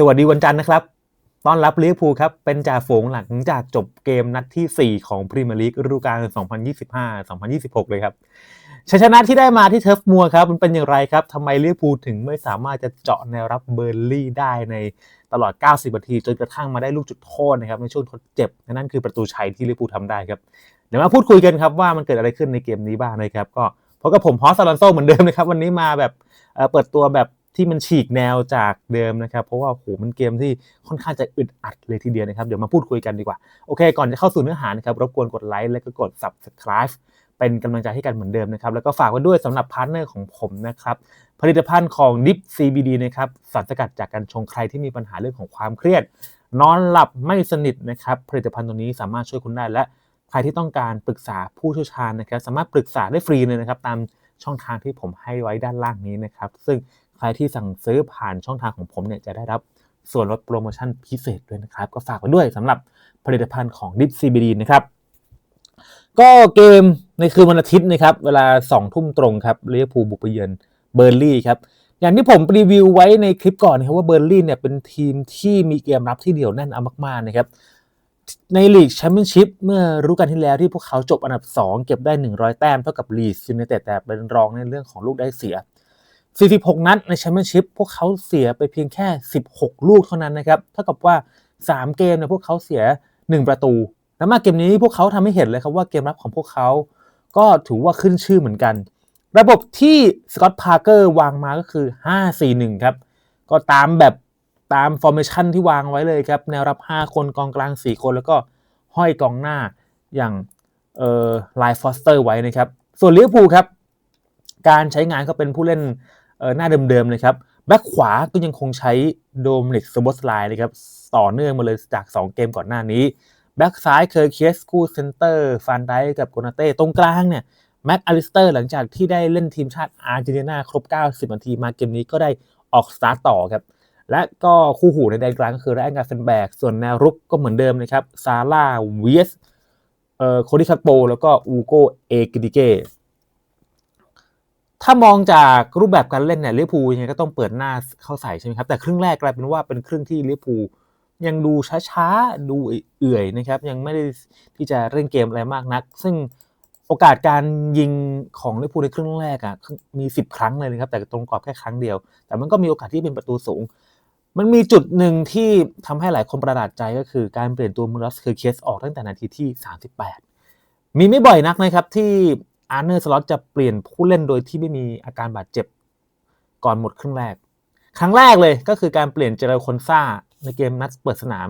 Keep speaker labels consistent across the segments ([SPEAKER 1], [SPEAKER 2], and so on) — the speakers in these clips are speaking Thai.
[SPEAKER 1] สวัสดีวันจันทร์นะครับ ต้อนรับลิเวอร์พูลครับ เป็นจ่าฝูงหลังจากจบเกมนัดที่ 4 ของพรีเมียร์ลีกฤดูกาล 2025-2026 เลยครับ ชัยชนะที่ได้มาที่เทิร์ฟมัวครับ มันเป็นอย่างไรครับ ทำไมลิเวอร์พูลถึงไม่สามารถจะเจาะแนวรับเบอร์ลี่ได้ในตลอด 90 นาที จนกระทั่งมาได้ลูกจุดโทษนะครับ ในช่วงทดเจ็บ นั่นคือประตูชัยที่ลิเวอร์พูลทำได้ครับ เดี๋ยวมาพูดคุยกันครับว่ามันเกิดอะไรขึ้นในเกมนี้บ้างนะครับ ก็พบกับผมฮอสซาลอนโซเหมือนเดิมนะครับ วันนี้มาแบบเอ่อเปิดตัวแบบ ที่มันฉีกแนวจากเดิมนะครับ เพราะว่าโหมันเกมที่ค่อนข้างจะอึดอัดเลยทีเดียวนะครับ เดี๋ยวมาพูดคุยกันดีกว่า โอเค ก่อนจะเข้าสู่เนื้อหานะครับ รบกวนกดไลค์และก็กด subscribe เป็นกำลังใจให้กันเหมือนเดิมนะครับ แล้วก็ฝากไว้ด้วยสำหรับพาร์ทเนอร์ของผมนะครับ ผลิตภัณฑ์ของ Dip CBD นะครับสารสกัดจากการชงใครที่มีปัญหาเรื่องของความเครียด นอนหลับไม่สนิทนะครับ ผลิตภัณฑ์ตัวนี้สามารถช่วยคุณได้และใครที่ต้องการปรึกษาผู้เชี่ยวชาญนะครับ สามารถปรึกษาได้ฟรีเลยนะครับ ตามช่องทางที่ผมให้ไว้ด้านล่างนี้นะครับ ซึ่ง ใครที่สั่งซื้อผ่านช่องทางของผมเนี่ยจะได้รับส่วนลดโปรโมชั่นพิเศษด้วยนะครับ ก็ฝากไว้ด้วยสำหรับผลิตภัณฑ์ของ Dip CBD นะครับ ก็เกมในคืนวันอาทิตย์นะครับ เวลา 2 ทุ่มตรงครับเวอร์พูบุกไปเยือนเบอร์ลี่ครับ อย่างที่ผมรีวิวไว้ในคลิปก่อนนะครับว่าเบอร์ลี่เนี่ยเป็นทีมที่มีเกมรับที่เดี่ยวแน่นเอามากๆนะครับ ในลีกแชมเปี้ยนชิพเมื่อรู้กันที่แล้วที่พวกเขาจบอันดับ 2 เก็บได้ 100 แต้มเท่ากับลีดยูไนเต็ดแต่เป็นรองในเรื่องของลูกได้เสีย 46 นัดในแชมเปี้ยนชิพพวกเขาเสียไปเพียงแค่ 16 ลูกเท่านั้นนะครับเท่ากับว่า 3 เกมเนี่ยพวกเขาเสีย 1 ประตู แล้วมาเกมนี้พวกเขาทำให้เห็นเลยครับว่าเกมรับของพวกเขา ก็ถือว่าขึ้นชื่อเหมือนกัน ระบบที่สกอตพาร์เกอร์วางมาก็คือ 5-4-1 ครับ ก็ตามแบบตามฟอร์เมชันที่วางไว้เลยครับ แนวรับ 5 คนกองกลาง 4 คนแล้วก็ห้อยกองหน้าอย่างเอ่อไลฟ์ฟอสเตอร์ไว้นะครับ ส่วนลิเวอร์พูลครับ การใช้งานก็เป็นผู้เล่น หน้าเดิมๆเลยครับแบ็คขวาก็ยังคงใช้โดมเล็กสโบสไลน์นะครับต่อเนื่องมาเลยจาก 2 เกมก่อนหน้านี้แบ็คซ้ายเคอร์เคสคู่เซนเตอร์ฟานไดกับโกนาเต้ตรงกลางเนี่ยแม็กอลิสเตอร์หลังจากที่ได้เล่นทีมชาติอาร์เจนตินาครบ 90 นาทีมาเกมนี้ก็ได้ออกสตาร์ตต่อครับ และก็คู่หูในแดนกลางก็คือไรอันกาเฟนแบกส่วนแนวรุกก็เหมือนเดิมนะครับ ซาร่าเวียสเอ่อโคดิคัตโปแล้วก็อูโกเอกิดิเก ถ้ามองจากรูปแบบการเล่นเนี่ยลิเวอร์พูลยังไงก็ต้องเปิดหน้าเข้าใส่ใช่ไหมครับ แต่ครึ่งแรกกลายเป็นว่าเป็นครึ่งที่ลิเวอร์พูลยังดูช้าๆ ดูเอื่อยนะครับ ยังไม่ได้ที่จะเล่นเกมอะไรมากนัก ซึ่งโอกาสการยิงของลิเวอร์พูลในครึ่งแรกอะมี 10 ครั้งเลยนะครับ แต่ตรงกรอบแค่ครั้งเดียว แต่มันก็มีโอกาสที่เป็นประตูสูง มันมีจุดหนึ่งที่ทำให้หลายคนประหลาดใจก็คือการเปลี่ยนตัวมูรัสคือเคสออกตั้งแต่นาทีที่ 38 มีไม่บ่อยนักนะครับที่ อาร์เนอร์สล็อตจะเปลี่ยนผู้เล่นโดยที่ไม่มีอาการบาดเจ็บก่อนหมดครึ่งแรก ครั้งแรกเลยก็คือการเปลี่ยนเจเรลคอนซ่าในเกมนัดเปิดสนาม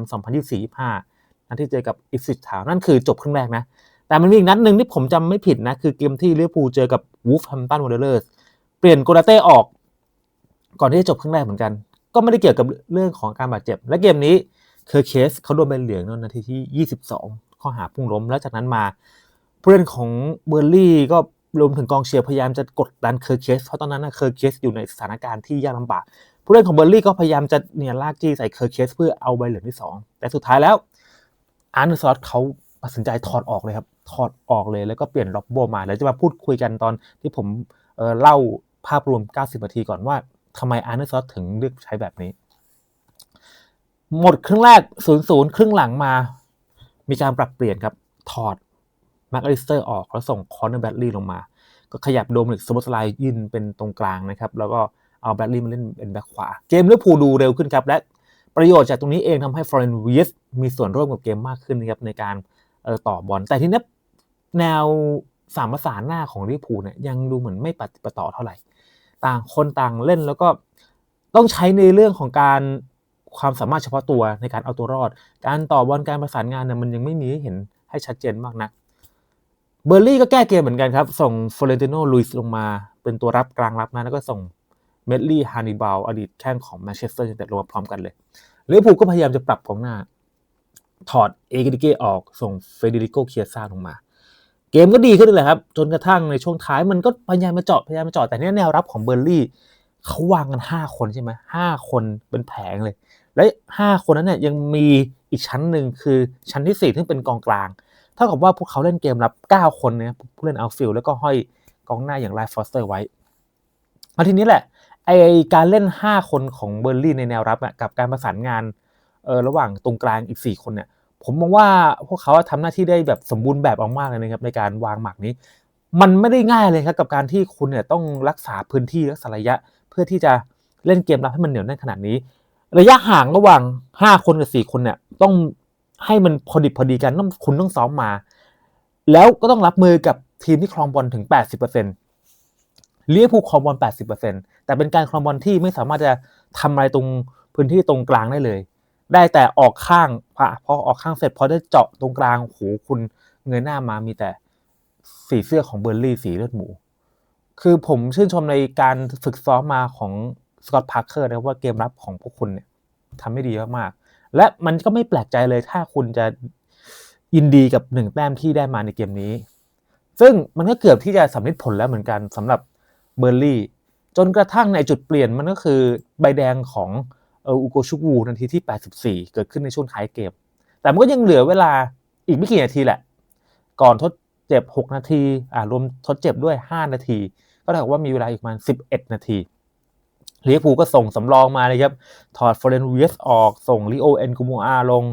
[SPEAKER 1] 2024-25นัดที่เจอกับอิฟซิชทาวนั่นคือจบครึ่งแรกนะ แต่มันมีอีกนัดหนึ่งที่ผมจำไม่ผิดนะ คือเกมที่ลิเวอร์พูลเจอกับวูฟแฮมตันวอร์เรอร์สเปลี่ยนโกลาเต้ออก ก่อนที่จะจบครึ่งแรกเหมือนกัน ก็ไม่ได้เกี่ยวกับเรื่องของการบาดเจ็บ และเกมนี้เคอร์เคสเขาโดนใบเหลืองนนาทีที่ 22 ข้อหาพุ่งล้ม แล้วจากนั้นมา ผู้เล่นของเบอร์ลี่ก็รวมถึงกองเชียร์พยายามจะกดดันเคอร์เคสเพราะตอนนั้นนะเคอร์เคสอยู่ในสถานการณ์ที่ยากลำบากผู้เล่นของเบอร์ลี่ก็พยายามจะเนี่ยลากจี้ใส่เคอร์เคสเพื่อเอาใบเหลืองที่2แต่สุดท้ายแล้วอาร์เนอร์สล็อตเขาตัดสินใจถอดออกเลยครับถอดออกเลยแล้วก็เปลี่ยนล็อบโบมาเดี๋ยวจะมาพูดคุยกันตอนที่ผมเเล่าภาพรวม 90 นาทีก่อนว่าทำไมอาร์เนอร์สถึงเลือกใช้แบบนี้ หมดครึ่งแรก 0-0 ครึ่งหลังมา มีการปรับเปลี่ยนครับ ถอด แม็กอลิสเตอร์ออกแล้วส่งคอนเนอร์แบตลี่ลงมา ก็ขยับโดมินิกสโบสไลน์ยืนเป็นตรงกลางนะครับ แล้วก็เอาแบตลี่มาเล่นเป็นแบ็คขวา เกมลิเวอร์พูดูเร็วขึ้นครับ และประโยชน์จากตรงนี้เองทำให้ฟลอเรนวีสมีส่วนร่วมกับเกมมากขึ้นนะครับในการเออต่อบอล แต่ทีนี้แนวสามประสานหน้าของลิเวอร์พูลเนี่ยยังดูเหมือนไม่ปฏิปต่อเท่าไหร่ ต่างคนต่างเล่นแล้วก็ต้องใช้ในเรื่องของการความสามารถเฉพาะตัวในการเอาตัวรอด การต่อบอลการประสานงานเนี่ยมันยังไม่มีให้เห็นให้ชัดเจนมากนัก เบอร์ลี่ก็แก้เกมเหมือนกันครับ ส่งฟลอเรนติโนลุยส์ลงมา เป็นตัวรับกลางรับนะแล้วก็ส่งเมดลี่ฮานิบาลอดีตแข้งของแมนเชสเตอร์ยูไนเต็ดลงมาพร้อมกันเลยลิเวอร์พูลก็พยายามจะปรับกองหน้า ถอดเอเกดิเกออกส่งเฟเดริโกเคียซ่าลงมา เกมก็ดีขึ้นเลยครับ จนกระทั่งในช่วงท้ายมันก็พยายามมาเจาะพยายามมาเจาะแต่เนี้ยแนวรับของเบอร์ลี่เขาวางกัน 5 คนใช่ไหมห้าคนเป็นแผงเลย และ 5 คนนั้นเนี่ยยังมีอีกชั้นหนึ่งคือชั้นที่4ซึ่งเป็นกองกลาง เท่ากับว่าพวกเขาเล่นเกมรับ 9 คนเนี่ยผู้เล่นเอาฟิลแล้วก็ห้อยกองหน้าอย่างไลฟ์ฟอสเตอร์ไว้มาทีนี้แหละไอการเล่น 5 คนของเบอร์ลี่ในแนวรับกับการประสานงานเออระหว่างตรงกลางอีก 4 คนเนี่ยผมมองว่าพวกเขาทำหน้าที่ได้แบบสมบูรณ์แบบมากๆเลยนะครับในการวางหมากนี้ มันไม่ได้ง่ายเลยครับกับการที่คุณเนี่ยต้องรักษาพื้นที่รักษาระยะ เพื่อที่จะเล่นเกมรับให้มันเหนียวแน่นขนาดนี้ ระยะห่างระหว่าง 5 คนกับ 4 คนเนี่ยต้อง ให้มันพอดิบพอดีกันต้องคุณต้องซ้อมมา แล้วก็ต้องรับมือกับทีมที่ครองบอลถึง 80%เเลี้ยภูลครองบอล 80%แต่เป็นการครองบอลที่ไม่สามารถจะทำอะไรตรงพื้นที่ตรงกลางได้เลย ได้แต่ออกข้างพอพอออกข้างเสร็จพอได้เจาะตรงกลางโหคุณเงยหน้ามามีแต่สีเสื้อของเบอร์ลี่สีเลือดหมู คือผมชื่นชมในการฝึกซ้อมมาของสกอตพาร์เคอร์นะว่าเกมรับของพวกคุณเนี่ยทำไม่ดีมากๆ และมันก็ไม่แปลกใจเลยถ้าคุณจะยินดีกับหนึ่งแต้มที่ได้มาในเกมนี้ ซึ่งมันก็เกือบที่จะสำเร็จผลแล้วเหมือนกันสำหรับเบอร์ลี่ จนกระทั่งในจุดเปลี่ยนมันก็คือใบแดงของเอออูโกชุกวูนาทีที่ 84 เกิดขึ้นในช่วงท้ายเกม แต่มันก็ยังเหลือเวลาอีกไม่กี่นาทีแหละ ก่อนทดเจ็บ 6 นาที อ่ารวมทดเจ็บด้วย 5 นาที ก็เท่ากับว่ามีเวลาอีกประมาณ 11 นาที ลิเวอร์พูลก็ส่งสำรองมาเลยครับ ถอดฟอร์เรนเวสออก ส่งลิโอเอ็นกูมูอาลง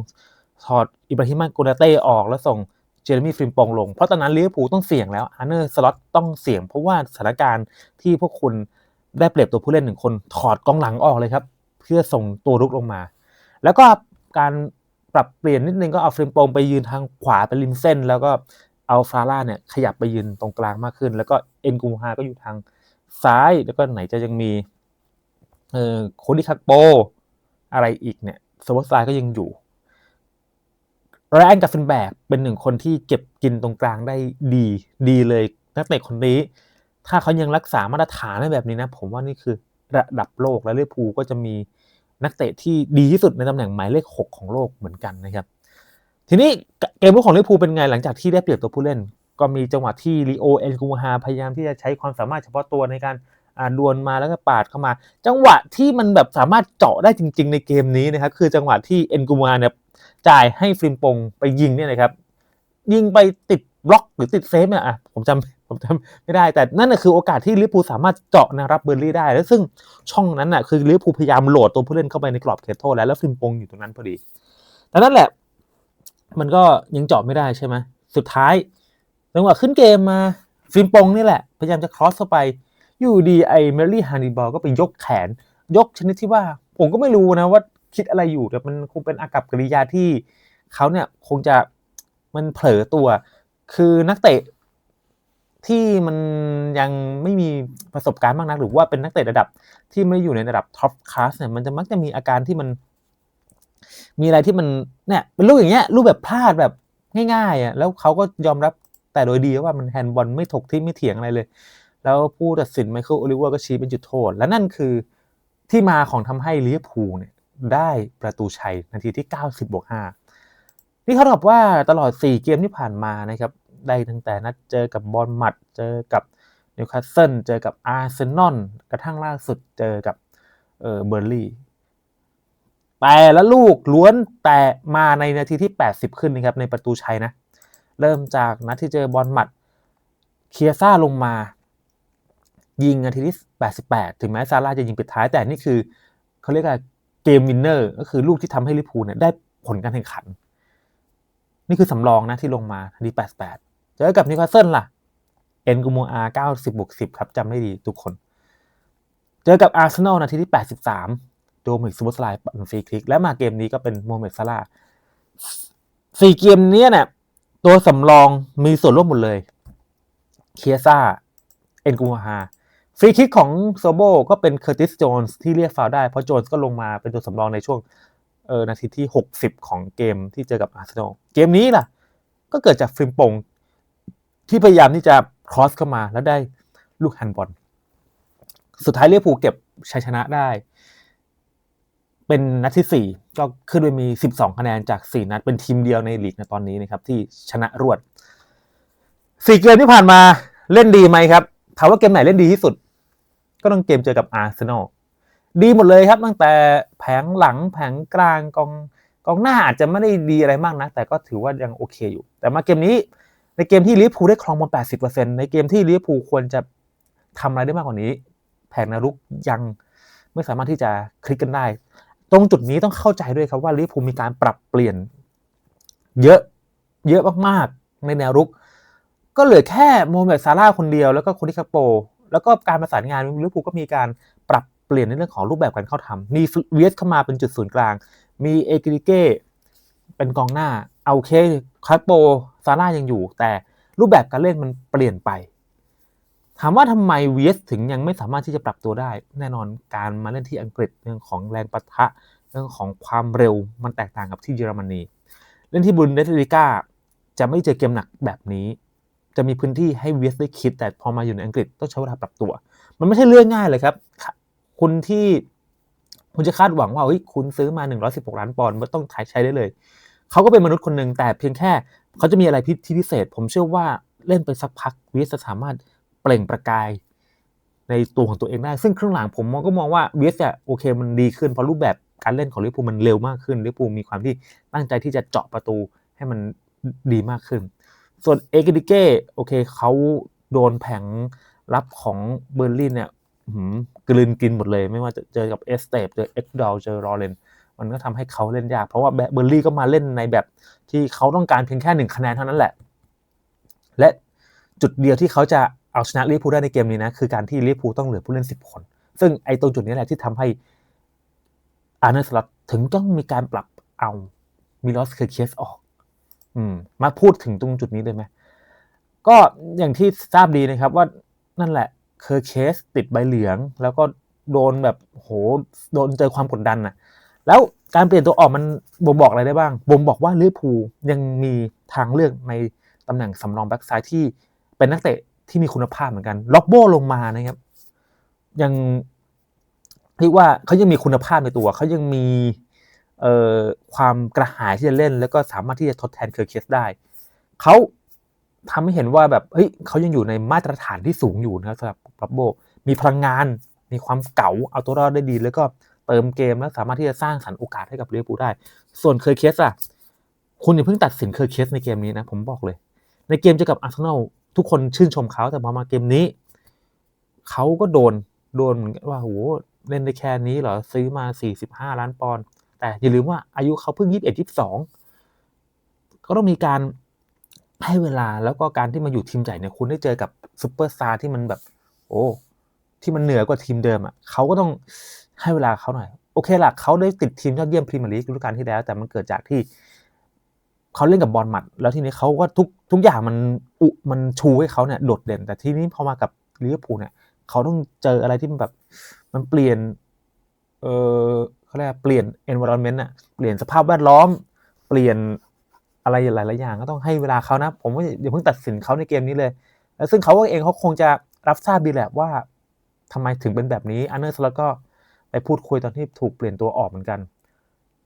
[SPEAKER 1] ถอดอิบราฮิมาโกนาเต้ออกแล้วส่งเจเรมี่ฟริมปองลง เพราะตอนนั้นลิเวอร์พูลต้องเสี่ยงแล้วอาร์เนอร์สล็อตต้องเสี่ยง เพราะว่าสถานการณ์ที่พวกคุณได้เปรียบตัวผู้เล่นหนึ่งคน ถอดกองหลังออกเลยครับ เพื่อส่งตัวรุกลงมา แล้วก็การปรับเปลี่ยนนิดนึงก็เอาฟริมปองไปยืนทางขวาเป็นริมเส้น แล้วก็เอาฟาร่าเนี่ยขยับไปยืนตรงกลางมากขึ้น แล้วก็เอ็นกูมูฮาก็อยู่ทางซ้ายแล้วก็ไหนจะยังมี เออโคดิคักโป อะไรอีกเนี่ยสวอตไซก็ยังอยู่แรนกับฟินแบกเป็นหนึ่งคนที่เก็บกินตรงกลางได้ดี ดีเลยนักเตะคนนี้ ถ้าเขายังรักษามาตรฐานได้แบบนี้นะ ผมว่านี่คือระดับโลกและลิเวอร์พูลก็จะมีนักเตะที่ดีที่สุดในตำแหน่งหมายเลข 6 ของโลกเหมือนกันนะครับ ทีนี้เกมรุกของลิเวอร์พูลเป็นไงหลังจากที่ได้เปรียบตัวผู้เล่น ก็มีจังหวะที่ลีโอเอ็นกูฮาพยายามที่จะใช้ความสามารถเฉพาะตัวในการ ดวลมาแล้วก็ปาดเข้ามา จังหวะที่มันแบบสามารถเจาะได้จริง ๆ ในเกมนี้นะครับคือจังหวะที่เอ็นกูมาเนี่ยจ่ายให้ฟริมปงไปยิงเนี่ยนะครับยิงไปติดบล็อกหรือติดเซฟเนี่ยอะผมจำผมจำไม่ได้ แต่นั่นคือโอกาสที่ลิเวอร์พูลสามารถเจาะนะรับเบอร์ลี่ได้ แล้วซึ่งช่องนั้นน่ะคือลิเวอร์พูลพยายามโหลดตัวผู้เล่นเข้าไปในกรอบเขตโทษแล้วแล้วฟริมปงอยู่ตรงนั้นพอดี แต่นั่นแหละ มันก็ยังเจาะไม่ได้ใช่ไหมสุดท้ายจังหวะขึ้นเกมมาฟิล์มปงนี่แหละ พยายามจะครอสเข้าไป อยู่ดีไอเมลลี่ฮันนิบอลก็ไปยกแขน ยกชนิดที่ว่า ผมก็ไม่รู้นะว่าคิดอะไรอยู่แต่มันคงเป็นอากับกิริยาที่เขาเนี่ยคงจะมันเผลอตัว คือนักเตะที่มันยังไม่มีประสบการณ์มากนัก หรือว่าเป็นนักเตะระดับที่ไม่อยู่ในระดับท็อปคลาสเนี่ยมันจะมักจะมีอาการที่มัน มีอะไรที่มันเนี่ยเป็นลูกอย่างเงี้ยลูกแบบพลาดแบบง่ายๆอะแล้วเขาก็ยอมรับแต่โดยดีว่ามันแฮนด์บอลไม่ถกที่ไม่เถียงอะไรเลย แล้วผู้ตัดสินไมเคิลโอลิเวอร์ก็ชี้เป็นจุดโทษ และนั่นคือที่มาของทำให้ลิเวอร์พูลเนี่ยได้ประตูชัยนาทีที่ 90บวก5นี่เขาบอกว่าตลอด 4 เกมที่ผ่านมานะครับได้ตั้งแต่นัดเจอกับบอลมัดเจอกับนิวคาสเซิลเจอกับอาร์เซนอลกระทั่งล่าสุดเจอกับเออเบอร์ลี่แต่ละลูกล้วนแต่มาในนาทีที่ 80 ขึ้นนะครับในประตูชัยนะ เริ่มจากนัดที่เจอบอลหมัดเคียซ่าลงมา ยิงนาทีที่ 88 ถึงแม้ซาร่าจะยิงปิดท้ายแต่นี่คือเขาเรียกว่าเกมวินเนอร์ก็คือลูกที่ทำให้ลิพูเนี่ยได้ผลการแข่งขัน นี่คือสำรองนะที่ลงมานาที 88 เจอกับนิวคาสเซิลล่ะ เอ็นกูโมอาร์90บวก10 ครับจำได้ดีทุกคน เจอกับอาร์เซนอลนาทีที่ 83 โดมิกซูบอสไลน์ปั่นฟรีคลิก และมาเกมนี้ก็เป็นโมเมดซาร่าสี่เกมนี้เนี่ยตัวสำรองมีส่วนร่วมหมดเลย เคียซ่า เอ็นกูฮา ฟรีคิกของโซโบก็เป็นเคอร์ติสโจนส์ที่เรียกฟาวได้ เพราะโจนส์ก็ลงมาเป็นตัวสำรองในช่วงเออนาทีที่ 60 ของเกมที่เจอกับอาร์เซนอลเกมนี้ล่ะ ก็เกิดจากฟริมปงที่พยายามที่จะครอสเข้ามาแล้วได้ลูกแฮนด์บอลสุดท้ายเรียกผูเก็บชัยชนะได้ เป็นนัดที่ 4 ก็ขึ้นไปมี 12 คะแนนจาก 4 นัดเป็นทีมเดียวในลีกในตอนนี้นะครับ ที่ชนะรวด 4 เกมที่ผ่านมาเล่นดีไหมครับถามว่าเกมไหนเล่นดีที่สุด ก็ต้องเกมเจอกับอาร์เซนอลดีหมดเลยครับตั้งแต่แผงหลังแผงกลางกองกองหน้าอาจจะไม่ได้ดีอะไรมากนะแต่ก็ถือว่ายังโอเคอยู่ แต่มาเกมนี้ในเกมที่ลิเวอร์พูลได้ครองบอล80%ในเกมที่ลิเวอร์พูลควรจะทำอะไรได้มากกว่านี้ แผงนรุกยังไม่สามารถที่จะคลิกกันได้ ตรงจุดนี้ต้องเข้าใจด้วยครับว่าลิเวอร์พูลมีการปรับเปลี่ยน เยอะเยอะมากๆในแนวรุก ก็เหลือแค่โมเม็ดซาร่าคนเดียวแล้วก็คนที่คาโป แล้วก็การประสานงานลิเวอร์พูลก็มีการปรับเปลี่ยนในเรื่องของรูปแบบการเข้าทำมีเวสเข้ามาเป็นจุดศูนย์กลาง มีเอกริเก้เป็นกองหน้าเอาเคคาโปซาร่ายังอยู่ แต่รูปแบบการเล่นมันเปลี่ยนไป ถามว่าทำไมเวสถึงยังไม่สามารถที่จะปรับตัวได้ แน่นอนการมาเล่นที่อังกฤษเรื่องของแรงปะทะเรื่องของความเร็วมันแตกต่างกับที่เยอรมนี เล่นที่บุนเดสลิก้าจะไม่เจอเกมหนักแบบนี้ จะมีพื้นที่ให้เวีสได้คิด แต่พอมาอยู่ในอังกฤษต้องใช้เวลาปรับตัว มันไม่ใช่เรื่องง่ายเลยครับ คุณที่คุณจะคาดหวังว่าเฮ้ยคุณซื้อมา 116 ล้านปอนด์ไม่ต้องใช้ใช้ได้เลยเขาก็เป็นมนุษย์คนหนึ่งแต่เพียงแค่เขาจะมีอะไรที่พิเศษ ผมเชื่อว่าเล่นไปสักพักเวีสจะสามารถเปล่งประกายในตัวของตัวเองได้ ซึ่งครึ่งหลังผมมองก็มองว่าเวียสอะโอเคมันดีขึ้นเพราะรูปแบบการเล่นของลิเวอร์พูลมันเร็วมากขึ้นลิเวอร์พูลมีความที่ตั้งใจที่จะเจาะประตูให้มันดีมากขึ้น ส่วนเอเกดิเก้โอเคเขาโดนแผงรับของเบอร์ลินเนี่ยกลืนกินหมดเลย ไม่ว่าจะเจอกับเอสเตปเจอเอ็กดอลเจอรอเรนมันก็ทำให้เขาเล่นยาก เพราะว่าเบอร์ลี่ก็มาเล่นในแบบที่เขาต้องการเพียงแค่หนึ่งคะแนนเท่านั้นแหละ และจุดเดียวที่เขาจะเอาชนะลิเวอร์พูลได้ในเกมนี้นะ คือการที่ลิเวอร์พูลต้องเหลือผู้เล่นสิบคน ซึ่งไอ้ตรงจุดนี้แหละที่ทำให้อาร์เนสล็อตถึงต้องมีการปรับเอามิลอสเคเคสออก อืมมาพูดถึงตรงจุดนี้เลยไหมก็อย่างที่ทราบดีนะครับว่านั่นแหละเคอร์เคสติดใบเหลือง แล้วก็โดนแบบโหโดนเจอความกดดันนะแล้วการเปลี่ยนตัวออกมันบ่งบอกอะไรได้บ้างบ่งบอกว่าลิเวอร์พูลยังมีทางเลือกในตำแหน่งสำรองแบ็กซ้ายที่เป็นนักเตะที่มีคุณภาพเหมือนกันล็อกโบลงมานะครับยังเรียกว่าเขายังมีคุณภาพในตัวเขายังมี ความกระหายที่จะเล่น แล้วก็สามารถที่จะทดแทนเคอร์เคสได้ เขาทำให้เห็นว่าแบบเฮ้ยเขายังอยู่ในมาตรฐานที่สูงอยู่นะครับสำหรับล็อกโบ มีพลังงาน มีความเก๋าเอาตัวรอดได้ดี แล้วก็เติมเกมแล้วสามารถที่จะสร้างสรรค์โอกาสให้กับลิเวอร์พูได้ ส่วนเคอร์เคสอะคุณอย่าเพิ่งตัดสินเคอร์เคสในเกมนี้นะ ผมบอกเลย ในเกมเจอกับอาร์เซนอลทุกคนชื่นชมเขาแต่พอมาเกมนี้เขาก็โดนโดนเหมือนกันว่าโหเล่นได้แค่นี้เหรอซื้อมา 45 ล้านปอนด์ แต่อย่าลืมว่าอายุเขาเพิ่ง21 22ก็ต้องมีการให้เวลาแล้วก็การที่มาอยู่ทีมใหญ่เนี่ยคุณได้เจอกับซูเปอร์สตาร์ที่มันแบบ โอ้ที่มันเหนือกว่าทีมเดิมอะเขาก็ต้องให้เวลาเขาหน่อย โอเคล่ะเขาได้ติดทีมยอดเยี่ยมพรีเมียร์ลีกฤดูกาลที่แล้ว แต่มันเกิดจากที่เขาเล่นกับบอลหมัด แล้วทีนี้เขาก็ทุกทุกอย่างมันอุมันชูให้เขาเนี่ยโดดเด่น แต่ทีนี้พอมากับลิเวอร์พูลเนี่ยเขาต้องเจออะไรที่มันแบบมันเปลี่ยนเออ เขาเรียกเปลี่ยน environment อะเปลี่ยนสภาพแวดล้อม เปลี่ยนอะไรหลายๆอย่างก็ต้องให้เวลาเขานะ ผมว่าอย่าเพิ่งตัดสินเขาในเกมนี้เลย แล้วซึ่งเขาเองเขาคงจะรับทราบดีแหละว่าทำไมถึงเป็นแบบนี้อันเนอร์สแล้วก็ไปพูดคุยตอนที่ถูกเปลี่ยนตัวออกเหมือนกัน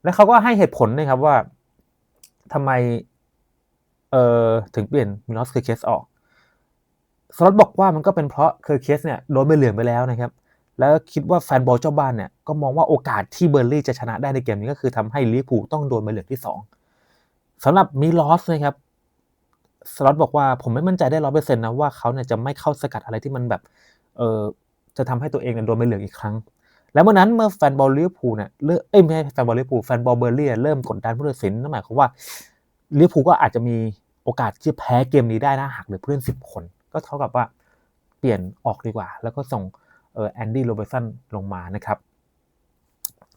[SPEAKER 1] และเขาก็ให้เหตุผลนะครับว่าทำไมเอ่อถึงเปลี่ยนมิลอสเคอร์เคสออกสล็อตบอกว่ามันก็เป็นเพราะเคอร์เคสเนี่ยโดนใบเหลืองไปแล้วนะครับ แล้วคิดว่าแฟนบอลเจ้าบ้านเนี่ยก็มองว่าโอกาสที่เบอร์ลี่จะชนะได้ในเกมนี้ก็คือทำให้ลิเวอร์พูลต้องโดนใบเหลืองที่ 2สำหรับมิลอสนะครับสล็อตบอกว่าผมไม่มั่นใจได้ร้อยเปอร์เซ็นต์นะว่าเขาเนี่ยจะไม่เข้าสกัดอะไรที่มันแบบเออจะทำให้ตัวเองเนี่ยโดนใบเหลืองอีกครั้ง แล้วเมื่อนั้นเมื่อแฟนบอลลิเวอร์พูลเนี่ยเริ่มเอ้ยไม่ใช่แฟนบอลลิเวอร์พูลแฟนบอลเบอร์ลี่เริ่มกดดันผู้ตัดสินนั่นหมายความว่าลิเวอร์พูลก็อาจจะมีโอกาสที่แพ้เกมนี้ได้นะหากเหลือผู้เล่นสิบคน ก็เท่ากับว่าเปลี่ยนออกดีกว่า แล้วก็ส่ง แอนดี้โรเบิร์สันลงมานะครับ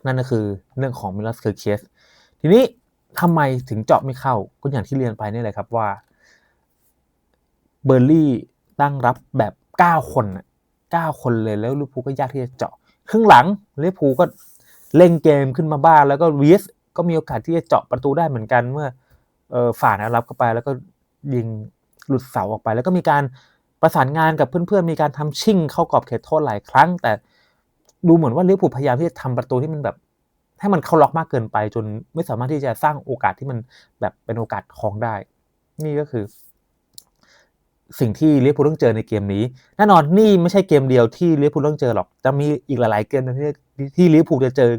[SPEAKER 1] นั่นก็คือเรื่องของมิลลัสเคอร์เคสทีนี้ทำไมถึงเจาะไม่เข้าก็อย่างที่เรียนไปนี่แหละครับว่าเบอร์ลี่ตั้งรับแบบ 9 คน9คนเลยแล้วลิเวอร์พูลก็ยากที่จะเจาะครึ่งหลังลิเวอร์พูลก็เล่นเกมขึ้นมาบ้างแล้วก็วีสก็มีโอกาสที่จะเจาะประตูได้เหมือนกันเมื่อออฝ่าแนวรับเข้าไปแล้วก็ยิงหลุดเสาออกไป แล้วก็มีการ ประสานงานกับเพื่อนๆ มีการทำชิ่งเข้ากรอบเขตโทษหลายครั้ง แต่ดูเหมือนว่าลิเวอร์พูลพยายามที่จะทำประตูที่มันแบบ ให้มันเข้าล็อกมากเกินไป จนไม่สามารถที่จะสร้างโอกาสที่มันแบบเป็นโอกาสทองได้ นี่ก็คือ สิ่งที่ลิเวอร์พูลต้องเจอในเกมนี้แน่นอนนี่ไม่ใช่เกมเดียวที่ลิเวอร์พูลต้องเจอหรอกจะมีอีกหลายๆเกมที่ที่ลิเวอร์พูลจะเจอ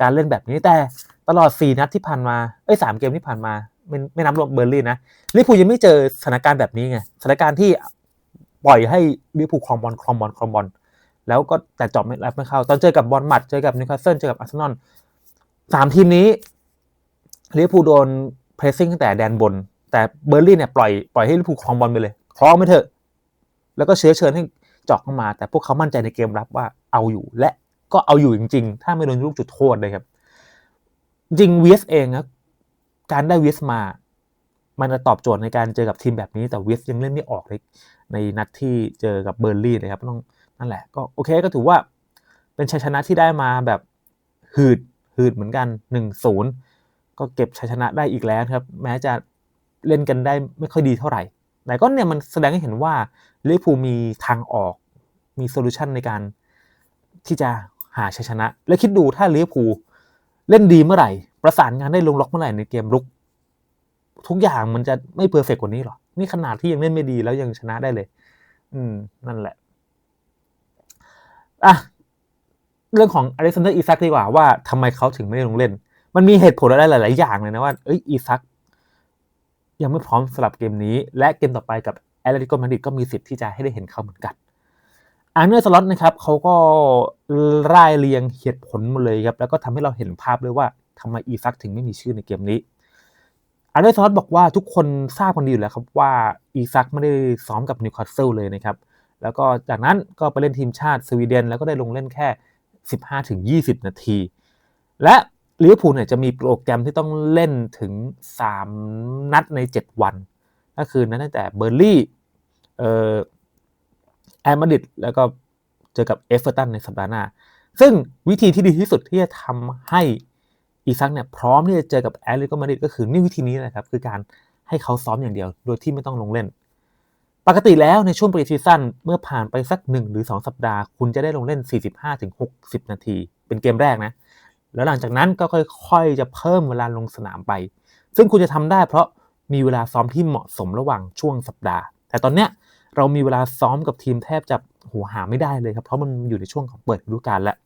[SPEAKER 1] การเล่นแบบนี้แต่ตลอด 4 นัดที่ผ่านมา เอ้ยสเกมที่ผ่านมา ไม่ไม่นับรวมเบอร์ลี่นะลิเวอร์พูลยังไม่เจอสถานการณ์แบบนี้ไงสถานการณ์ที่ ปล่อยให้ลิเวอร์พูลครองบอลครองบอลครองบอลแล้วก็แต่จอบไม่รับไม่เข้า ตอนเจอกับบอลมัดเจอกับนิวคาสเซิลเจอกับอาร์เซนอลสามทีมนี้ลิเวอร์พูลโดนเพรสซิ่งตั้งแต่แดนบน แต่เบอร์ลี่เนี่ยปล่อยปล่อยให้ลิเวอร์พูลครองบอลไปเลยครองไม่เถอะ แล้วก็เชื้อเชิญให้เจาะเข้ามา แต่พวกเขามั่นใจในเกมรับว่าเอาอยู่และก็เอาอยู่จริง ๆ ถ้าไม่โดนลูกจุดโทษเลยครับ จริงวีสเองครับการได้วีสมา มันจะตอบโจทย์ในการเจอกับทีมแบบนี้แต่วีสยังเล่นไม่ออกเลย ในนัดที่เจอกับเบอร์ลี่นะครับต้องนั่นแหละก็โอเคก็ถือว่าเป็นชัยชนะที่ได้มาแบบหืดหืดเหมือนกัน1นศูนย์ก็เก็บชัยชนะได้อีกแล้วครับ แม้จะเล่นกันได้ไม่ค่อยดีเท่าไหร่ แต่ก็เนี่ยมันแสดงให้เห็นว่าลิเวอร์พูลมีทางออกมีโซลูชันในการที่จะหาชัยชนะ และคิดดูถ้าลิเวอร์พูลเล่นดีเมื่อไหร่ ประสานงานได้ลงล็อกเมื่อไหร่ในเกมรุก ทุกอย่างมันจะไม่เพอร์เฟกกว่านี้หรอ นี่ขนาดที่ยังเล่นไม่ดีแล้วยังชนะได้เลย อืม นั่นแหละ อะ เรื่องของอเล็กซานเดอร์อีซักดีกว่าว่าทำไมเขาถึงไม่ได้ลงเล่น มันมีเหตุผลอะไรหลาย ๆ อย่างเลยนะว่า เอ้ยอีซักยังไม่พร้อมสำหรับเกมนี้ และเกมต่อไปกับแอตเลติโกมาดริดก็มีสิทธิ์ที่จะให้ได้เห็นเขาเหมือนกันอาร์เนอร์สล็อตนะครับเขาก็ร่ายเรียงเหตุผลมาเลยครับ แล้วก็ทำให้เราเห็นภาพเลยว่าทำไมอีซักถึงไม่มีชื่อในเกมนี้ อาร์เนอร์สล็อตบอกว่าทุกคนทราบกันดีอยู่แล้วครับว่าอีซักไม่ได้ซ้อมกับนิวคาสเซิลเลยนะครับ แล้วก็จากนั้นก็ไปเล่นทีมชาติสวีเดน แล้วก็ได้ลงเล่นแค่ 15-20 นาที และลิเวอร์พูลเนี่ยจะมีโปรแกรมที่ต้องเล่นถึง 3 นัดใน 7 วัน ก็คือนั้นตั้งแต่เบอร์ลี่เอ่อแอร์มาดิดแล้วก็เจอกับเอฟเวอร์ตันในสัปดาห์หน้า ซึ่งวิธีที่ดีที่สุดที่จะทำให้ อีซักเนี่ยพร้อมที่จะเจอกับแอตเลติโกมาดริดก็คือนี่วิธีนี้นะครับคือการให้เขาซ้อมอย่างเดียว โดยที่ไม่ต้องลงเล่น ปกติแล้วในช่วงปรีซีซั่นเมื่อผ่านไปสัก 1 หรือ 2 สัปดาห์ คุณจะได้ลงเล่น 45-60 นาที เป็นเกมแรกนะ แล้วหลังจากนั้นก็ค่อยๆ จะเพิ่มเวลาลงสนามไป ซึ่งคุณจะทำได้เพราะมีเวลาซ้อมที่เหมาะสมระหว่างช่วงสัปดาห์ แต่ตอนเนี้ยเรามีเวลาซ้อมกับทีมแทบจะหัวหาไม่ได้เลยครับเพราะมันอยู่ในช่วงของเปิดฤดูกาลแล้ว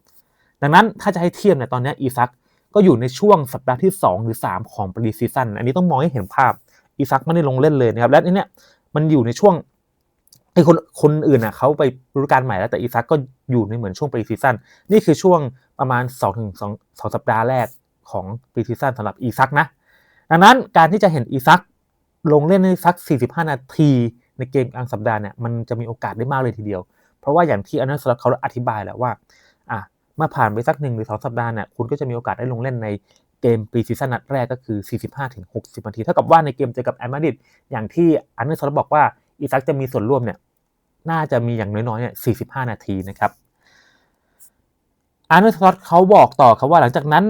[SPEAKER 1] ดังนั้นถ้าจะให้เทียบเนี่ยตอนนี้อีซัก ก็อยู่ในช่วงสัปดาห์ที่ 2 หรือ 3 ของปรีซีซั่นอันนี้ต้องมองให้เห็นภาพอีซักไม่ได้ลงเล่นเลยนะครับและนี่เนี่ยมันอยู่ในช่วงไอ้คนคนอื่นอะเขาไปฤดูกาลใหม่แล้วแต่อีซักก็อยู่ในเหมือนช่วงปรีซีซั่นนี่คือช่วงประมาณ2ถึง2 2สัปดาห์แรกของปรีซีซั่นสำหรับอีซักนะดังนั้นการที่จะเห็นอีซักลงเล่นในสัก 45 นาทีในเกมกลางสัปดาห์เนี่ยมันจะมีโอกาสได้มากเลยทีเดียว เพราะว่าอย่างที่อันนั้นสลับเขาอธิบายแล้วว่า เมื่อผ่านไปสักหนึ่งหรือสองสัปดาห์เนี่ยคุณก็จะมีโอกาสได้ลงเล่นในเกมปีซีซั่นนัดแรกก็คือ 45-60 นาที เท่ากับว่าในเกมเจอกับแอมมาดิดอย่างที่อันเนั้นสลับบอกว่าอีซักจะมีส่วนร่วมเนี่ยน่าจะมีอย่างน้อยๆเนี่ย 45 นาทีนะครับอันนั้นสลับเขาบอกต่อครับว่าหลังจากนั้น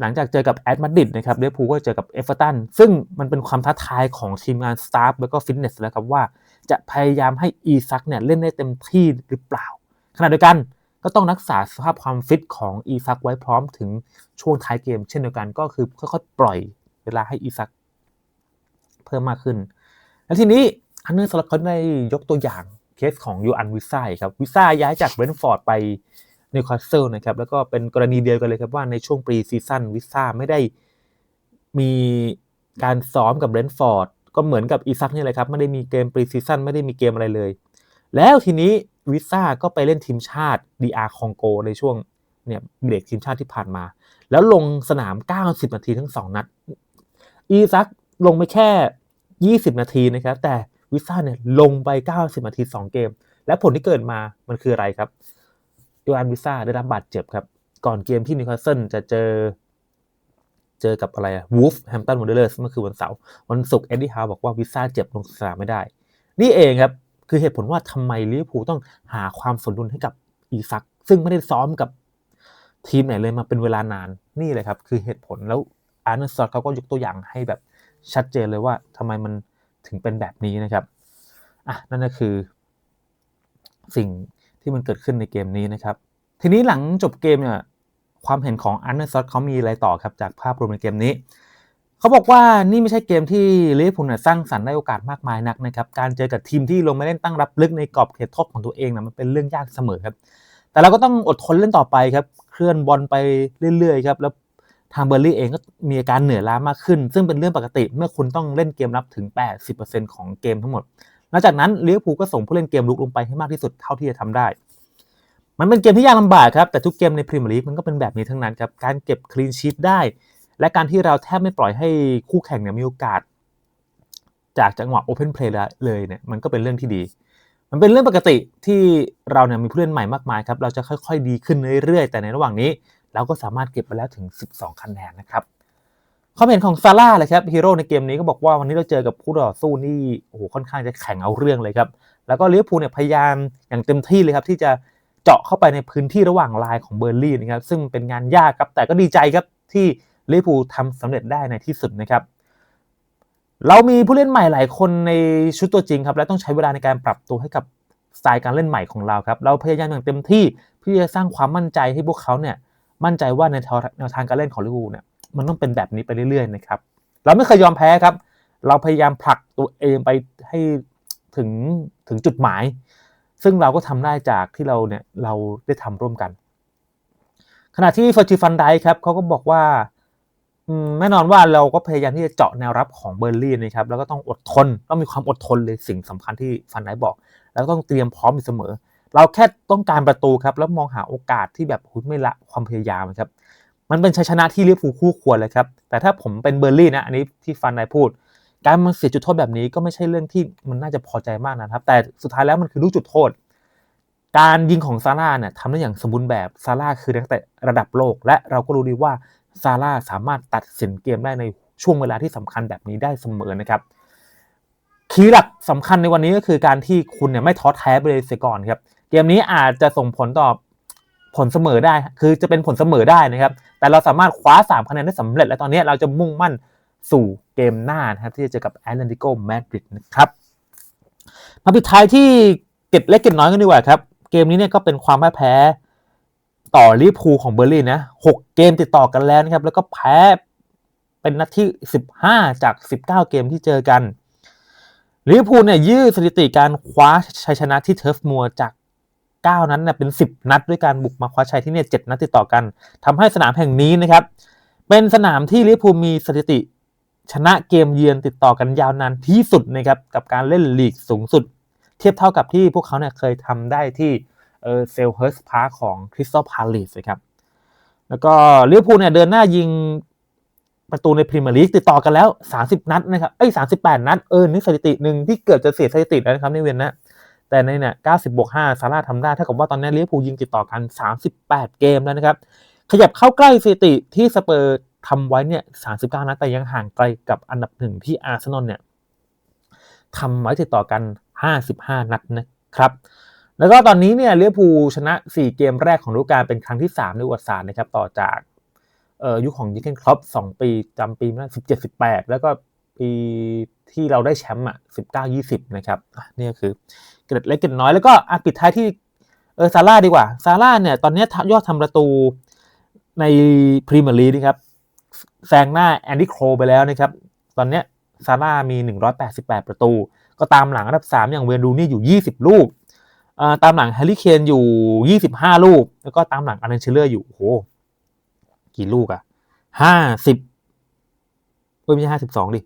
[SPEAKER 1] หลังจากเจอกับแอตมาดริดนะครับเดฟูก็เจอกับเอฟเวอร์ตันซึ่งมันเป็นความท้าทายของทีมงานสตาฟแล้วก็ฟิตเนสแล้วครับว่าจะพยายามให้อีซักเนี่ยเล่นได้เต็มที่หรือเปล่า ขณะเดียวกัน ก็ต้องรักษาสภาพความฟิตของอีซักไว้พร้อมถึงช่วงท้ายเกม เช่นเดียวกันก็คือค่อยๆปล่อยเวลาให้อีซักเพิ่มมากขึ้น และทีนี้อันเนอร์สลับเขาได้ยกตัวอย่างเคสของยูอันวิซ่าครับวิซ่าย้ายจากเบรนท์ฟอร์ดไปนิวคาสเซิลนะครับแล้วก็เป็นกรณีเดียวกันเลยครับว่าในช่วงปรีซีซั่นวิซ่าไม่ได้มีการซ้อมกับเบรนท์ฟอร์ดก็เหมือนกับอีซักนี่เลยครับไม่ได้มีเกมปรีซีซั่นไม่ได้มีเกมอะไรเลย แล้วทีนี้วิซ่าก็ไปเล่นทีมชาติ DR คองโกในช่วงเนี่ยเบรกทีมชาติที่ผ่านมา แล้วลงสนาม 90 นาทีทั้ง 2 นัด อีซักลงไปแค่ 20 นาทีนะครับ แต่วิซ่าเนี่ยลงไป 90 นาที 2 เกม และผลที่เกิดมามันคืออะไรครับยูอันวิซ่าได้รับบาดเจ็บครับ ก่อนเกมที่นิวคาสเซิลจะเจอ เจอกับอะไรอะวูฟแฮมตันวอนเดอร์เลอร์มื่อคืนวันเสาร์วันศุกร์เอ็ดดี้ฮาวบอกว่าวิซ่าเจ็บลงสนามไม่ได้ นี่เองครับ คือเหตุผลว่าทำไมลิเวอร์พูลต้องหาความสมดุลให้กับอีซัก ซึ่งไม่ได้ซ้อมกับทีมไหนเลยมาเป็นเวลานานนี่เลยครับ คือเหตุผลแล้วอาร์เนสต์เขาก็ยกตัวอย่างให้แบบชัดเจนเลยว่าทำไมมันถึงเป็นแบบนี้นะครับอะนั่นก็คือ สิ่งที่มันเกิดขึ้นในเกมนี้นะครับ ทีนี้หลังจบเกมเนี่ยความเห็นของอันเดอร์ซอตเขามีอะไรต่อครับจากภาพรวมในเกมนี้ เขาบอกว่านี่ไม่ใช่เกมที่ลิเวอร์พูลสร้างสรรค์ได้โอกาสมากมายนักนะครับ การเจอกับทีมที่ลงมาเล่นตั้งรับลึกในกรอบเขตโทษของตัวเองนะมันเป็นเรื่องยากเสมอครับ แต่เราก็ต้องอดทนเล่นต่อไปครับ เคลื่อนบอลไปเรื่อยๆครับ แล้วทางเบอร์ลี่เองก็มีอาการเหนื่อยล้ามากขึ้น ซึ่งเป็นเรื่องปกติเมื่อคุณต้องเล่นเกมรับถึง 80%ของเกมทั้งหมด หลังจากนั้นลิเวอร์พูลก็ส่งผู้เล่นเกมลุกลงไปให้มากที่สุดเท่าที่จะทำได้มันเป็นเกมที่ยากลำบากครับ แต่ทุกเกมในพรีเมียร์ลีกมันก็เป็นแบบนี้ทั้งนั้นครับ การเก็บคลีนชีตได้ และการที่เราแทบไม่ปล่อยให้คู่แข่งเนี่ยมีโอกาส จากจังหวะโอเพนเพลย์เลยเนี่ยมันก็เป็นเรื่องที่ดี มันเป็นเรื่องปกติที่เราเนี่ยมีผู้เล่นใหม่มากมายครับเราจะค่อยๆ ดีขึ้นเรื่อยๆ แต่ในระหว่างนี้ เราก็สามารถเก็บไปแล้วถึง 12 คะแนนนะครับความเห็นของซาร่าเลยครับฮีโร่ในเกมนี้ก็บอกว่าวันนี้เราเจอกับคู่ต่อสู้นี่โอ้โหค่อนข้างจะแข่งเอาเรื่องเลยครับ แล้วก็เลิเวพูเนี่ยพยายามอย่างเต็มที่เลยครับ ที่จะเจาะเข้าไปในพื้นที่ระหว่างลายของเบอร์ลี่นะครับซึ่งเป็นงานยากครับแต่ก็ดีใจครับที่ ลิเวอร์พูลทำสำเร็จได้ในที่สุดนะครับเรามีผู้เล่นใหม่หลายคนในชุดตัวจริงครับและต้องใช้เวลาในการปรับตัวให้กับสไตล์การเล่นใหม่ของเราครับเราพยายามอย่างเต็มที่เพื่อจะสร้างความมั่นใจให้พวกเขาเนี่ยมั่นใจว่าในแนวทางการเล่นของลิเวอร์พูลเนี่ยมันต้องเป็นแบบนี้ไปเรื่อยๆนะครับเราไม่เคยยอมแพ้ครับ เราพยายามผลักตัวเองไปให้ถึงถึงจุดหมาย ซึ่งเราก็ทำได้จากที่เราเนี่ยเราได้ทำร่วมกัน ขณะที่เฟอร์จิฟันไดครับเขาก็บอกว่า แน่นอนว่าเราก็พยายามที่จะเจาะแนวรับของเบอร์ลี่นะครับแล้วก็ต้องอดทนต้องมีความอดทนเลยสิ่งสำคัญที่ฟันไดบอก แล้วต้องเตรียมพร้อมอยู่เสมอ เราแค่ต้องการประตูครับแล้วมองหาโอกาสที่แบบคุณไม่ละความพยายามครับมันเป็นชัยชนะที่ลิเวอร์พูลคู่ควรเลยครับแต่ถ้าผมเป็นเบอร์ลี่นะอันนี้ที่ฟันนพูด การมันเสียจุดโทษแบบนี้ก็ไม่ใช่เรื่องที่มันน่าจะพอใจมากนะครับ แต่สุดท้ายแล้วมันคือลูกจุดโทษ การยิงของซาร่าเนี่ยทำได้อย่างสมบูรณ์แบบซาร่าคือนักเตะระดับโลก และเราก็รู้ดีว่า ซาร่าสามารถตัดสินเกมได้ในช่วงเวลาที่สำคัญแบบนี้ได้เสมอนะครับคีย์หลักสำคัญในวันนี้ก็คือการที่คุณเนี่ยไม่ท้อแท้ไปเลยเสียก่อนครับเกมนี้อาจจะส่งผลต่อผลเสมอได้ คือจะเป็นผลเสมอได้นะครับ แต่เราสามารถคว้า 3 คะแนนได้สำเร็จ และตอนนี้เราจะมุ่งมั่นสู่เกมหน้านะครับ ที่จะเจอกับแอตเลติโกมาดริดนะครับ มาปิดท้ายที่เก็บเล็กเก็บน้อยกันดีกว่าครับ เกมนี้เนี่ยก็เป็นความแพ้ ต่อลิเวอร์พูลของเบอร์ลินนะหกเกมติดต่อกันแล้วนะครับ แล้วก็แพ้เป็นนัดที่ 15 จาก 19 เกมที่เจอกันลิเวอร์พูลเนี่ยยืดสถิติการคว้าชัยชนะที่เทิร์ฟมัวจาก 9 นั้นเนี่ยเป็น 10 นัดด้วยการบุกมาคว้าชัยที่เนี่ย7นัดติดต่อกันทำให้สนามแห่งนี้นะครับ เป็นสนามที่ลิเวอร์พูลมีสถิติชนะเกมเยือนติดต่อกันยาวนานที่สุดนะครับกับการเล่นลีกสูงสุด เทียบเท่ากับที่พวกเขาเนี่ยเคยทำได้ที่ เออเซลเฮิร์สพาร์คของคริสตัลพาเลสนะครับ แล้วก็ลิเวอร์พูลเนี่ยเดินหน้ายิงประตูในพรีเมียร์ลีกติดต่อกันแล้ว 30 นัดนะครับเอ้ย38นัดเออนี่สถิติหนึ่งที่เกิดจะเสียสถิติแล้วนะครับในเวียนนะแต่ในเนี่ย90บวก5ซาร่าทำได้เท่ากับว่าตอนนี้ลิเวอร์พูลยิงติดต่อกัน 38 เกมแล้วนะครับ ขยับเข้าใกล้สถิติที่สเปอร์ทำไว้เนี่ย39นัดแต่ยังห่างไกลกับอันดับหนึ่งที่อาร์เซนอลเนี่ยทำไว้ติดต่อกัน 55 นัดนะครับ แล้วก็ตอนนี้เนี่ยลิเวอร์พูชนะ 4 เกมแรกของฤดูกาลเป็นครั้งที่ 3 ในประวัติศาสตร์นะครับ ต่อจากเอ่อยุคของยิเกนครอป2ปีจำปีมา17 18แปดแล้วก็ปีที่เราได้แชมป์อะ19 20นะครับนี่ก็คือ เกร็ดเล็กเกร็ดน้อยแล้วก็ปิดท้ายที่เออซาร่าดีกว่าซาร่าเนี่ยตอนนี้ยอดทำประตูในพรีเมียร์ลีกนะครับแซงหน้าแอนดี้โครไปแล้วนะครับ ตอนนี้ซาร่ามี 188 ประตู ก็ตามหลังอันดับ 3 อย่างเวนดูนี่อยู่ 20 ลูก ตามหลังแฮร์รี่เคนอยู่ 25 ลูก แล้วก็ตามหลังอันเดนเชลเลอร์อยู่โหกี่ลูกอะ50เอ้ยไม่ใช่52ดิ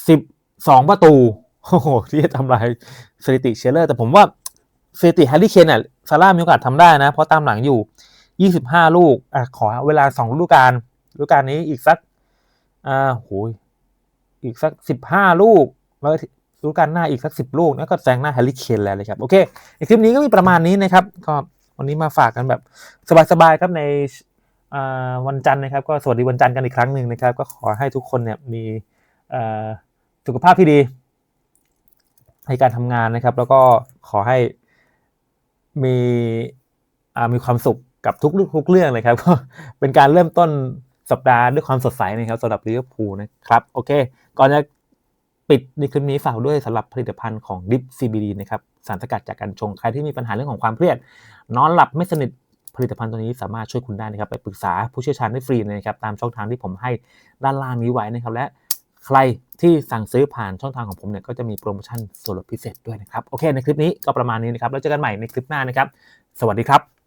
[SPEAKER 1] 72ประตูโอ้โหที่จะทำลายสถิติเชลเลอร์ แต่ผมว่าสถิติแฮร์รี่เคนเนี่ยซาร่ามีโอกาสทำได้นะ เพราะตามหลังอยู่ 25 ลูกอะขอเวลา2ฤดูกาลฤดูกาลนี้อีกสักอ่าโหยอีกสัก 15 ลูกแล้ว ฤดูกาลหน้าอีกสัก10ลูกแล้วก็แซงหน้าแฮร์รี่เคนแล้วเลยครับ โอเค ในคลิปนี้ก็มีประมาณนี้นะครับ ก็วันนี้มาฝากกันแบบสบายๆครับในวันจันทร์นะครับ ก็สวัสดีวันจันทร์กันอีกครั้งหนึ่งนะครับ ก็ขอให้ทุกคนเนี่ยมีสุขภาพที่ดี ในการทำงานนะครับ แล้วก็ขอให้มีมีความสุขกับทุกทุกเรื่องเลยครับก็เป็นการเริ่มต้นสัปดาห์ด้วยความสดใสนะครับสำหรับลิเวอร์พูลนะครับ โอเค ก่อนจะ ปิดในคลิปนี้ฝากด้วยสำหรับผลิตภัณฑ์ของ Dip CBD นะครับสารสกัดจากการชงใครที่มีปัญหาเรื่องของความเครียด นอนหลับไม่สนิทผลิตภัณฑ์ตัวนี้สามารถช่วยคุณได้นะครับ ไปปรึกษาผู้เชี่ยวชาญได้ฟรีนะครับ ตามช่องทางที่ผมให้ด้านล่างนี้ไว้นะครับ และใครที่สั่งซื้อผ่านช่องทางของผมเนี่ยก็จะมีโปรโมชั่นส่วนลดพิเศษด้วยนะครับ โอเค ในคลิปนี้ก็ประมาณนี้นะครับ แล้วเจอกันใหม่ในคลิปหน้านะครับ สวัสดีครับ